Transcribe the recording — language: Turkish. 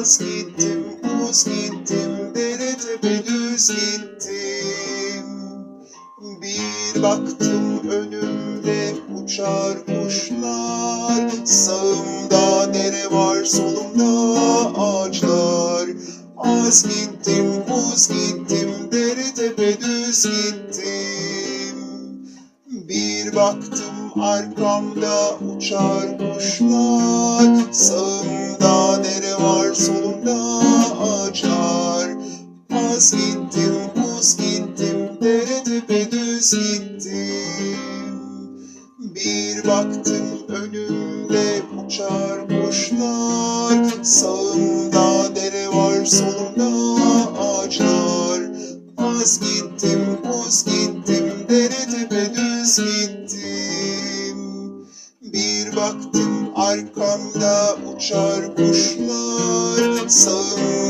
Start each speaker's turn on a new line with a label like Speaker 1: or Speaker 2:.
Speaker 1: Az gittim, uz gittim, dere tepe düz gittim. Bir baktım önümde uçar kuşlar Sağımda dere var solumda ağaçlar Az gittim uz gittim dere tepe düz gittim Bir baktım arkamda uçar kuşlar Sağımda solumda ağaçlar Az gittim uz gittim dere tepe düz gittim. Bir baktım önümde uçar kuşlar. Sağımda dere var solumda ağaçlar. Az gittim uz gittim dere tepe düz gittim. Bir baktım arkamda uçar kuşlar Sağımda